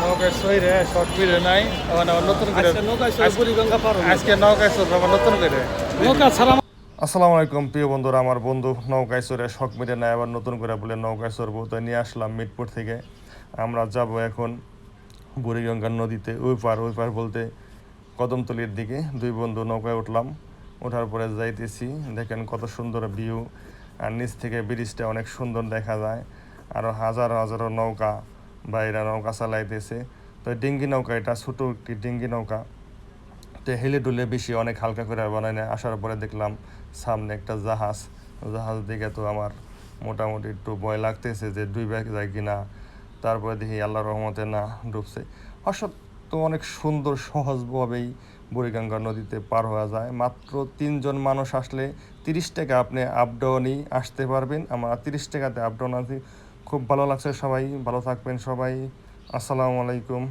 নৌকায় সইরে শর্ট ফিরে নাই আবার নতুন করে আজকে নৌকায় আবার নতুন নৌকা ছাড়া আসসালামু আলাইকুম প্রিয় বন্ধুরা আমার বন্ধু নৌকায় চড়ে শখ মিটে নেয় আবার নতুন করে বলে নৌকায় চড়বো তো নিয়ে আসলাম মিটপুর থেকে। আমরা যাব এখন বুড়িগঙ্গা নদীতে ওই পার ওই পার বলতে কদমতলির দিকে। দুই বন্ধু নৌকায় উঠলাম। ওঠার পরে যাইতেছি দেখেন কত সুন্দর ভিউ। আর নিচ থেকে ব্রিজটা অনেক সুন্দর দেখা যায়। আরও হাজার হাজারো নৌকা বাইরা নৌকা চালাইতেছে তো ডিঙ্গি নৌকা, এটা ছোটো একটি ডিঙ্গি নৌকা। তো হেলে ডুলে বেশি অনেক হালকা করে বানায় না আসার পরে দেখলাম সামনে একটা জাহাজ। জাহাজ দিকে তো আমার মোটামুটি একটু ভয় লাগতেছে যে ডুবে যায় কিনা। তারপরে দেখি আল্লাহ রহমতে না ডুবছে। অসৎ তো অনেক সুন্দর সহজভাবেই বুড়িগঙ্গা নদীতে পার হওয়া যায়। মাত্র তিনজন মানুষ আসলে তিরিশ টাকা আপনি আপডাউনই আসতে পারবেন। আমার তিরিশ টাকাতে আপডাউন আছি। খুব ভালো লাগছে সবাই ভালো থাকবেন সবাই। আসসালামু আলাইকুম।